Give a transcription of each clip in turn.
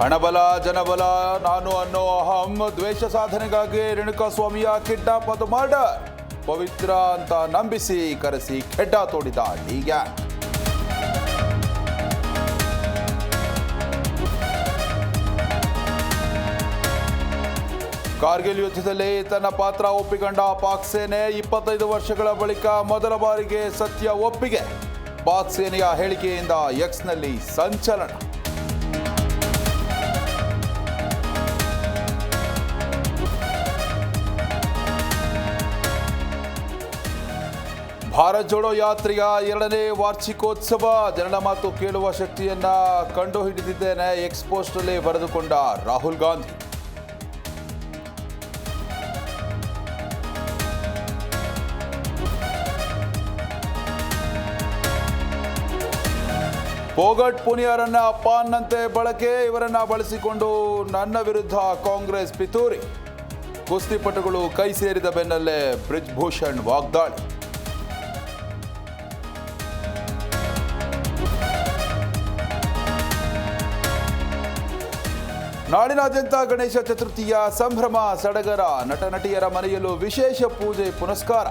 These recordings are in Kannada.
ಹಣಬಲ, ಜನಬಲ, ನಾನು ಅನ್ನೋ ಅಹಂ, ದ್ವೇಷ ಸಾಧನೆಗಾಗಿ ರೇಣುಕಾಸ್ವಾಮಿಯ ಕಿಡ್ನಾಪ್ ಮತ್ತು ಮರ್ಡರ್. ಪವಿತ್ರ ಅಂತ ನಂಬಿಸಿ ಕರೆಸಿ ಖೆಡ್ಡ ತೋಡಿದ ಈಗ ಕಾರ್ಗಿಲ್ ಯುದ್ಧದಲ್ಲಿ ತನ್ನ ಪಾತ್ರ ಒಪ್ಪಿಕೊಂಡ ಪಾಕ್ ಸೇನೆ ಇಪ್ಪತ್ತೈದು ವರ್ಷಗಳ ಬಳಿಕ ಮೊದಲ ಬಾರಿಗೆ ಸತ್ಯ ಒಪ್ಪಿಗೆ. ಪಾಕ್ ಸೇನೆಯ ಹೇಳಿಕೆಯಿಂದ ಎಕ್ಸ್ನಲ್ಲಿ ಸಂಚಲನ. ಭಾರತ್ ಜೋಡೋ ಯಾತ್ರೆಯ ಎರಡನೇ ವಾರ್ಷಿಕೋತ್ಸವ. ಜನರ ಮಾತು ಕೇಳುವ ಶಕ್ತಿಯನ್ನ ಕಂಡು ಹಿಡಿದಿದ್ದೇನೆ ಎಕ್ಸ್ಪೋಸ್ಟ್ನಲ್ಲಿ ಬರೆದುಕೊಂಡ ರಾಹುಲ್ ಗಾಂಧಿ. ಪೋಗಟ್ ಪುನಿಯರನ್ನ ಪಾನ್ನಂತೆ ಬಳಕೆ ಇವರನ್ನ ಬಳಸಿಕೊಂಡು ನನ್ನ ವಿರುದ್ಧ ಕಾಂಗ್ರೆಸ್ ಪಿತೂರಿ. ಕುಸ್ತಿಪಟುಗಳು ಕೈ ಸೇರಿದ ಬೆನ್ನಲ್ಲೇ ಬ್ರಿಜ್ ಭೂಷಣ್ ವಾಗ್ದಾಳಿ. ನಾಡಿನಾದ್ಯಂತ ಗಣೇಶ ಚತುರ್ಥಿಯ ಸಂಭ್ರಮ, ಸಡಗರ, ನಟ ನಟಿಯರ ಮನೆಯಲ್ಲೂ ವಿಶೇಷ ಪೂಜೆ, ಪುನಸ್ಕಾರ.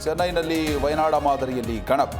ಚೆನ್ನೈನಲ್ಲಿ ವಯನಾಡ ಮಾದರಿಯಲ್ಲಿ ಗಣಪ.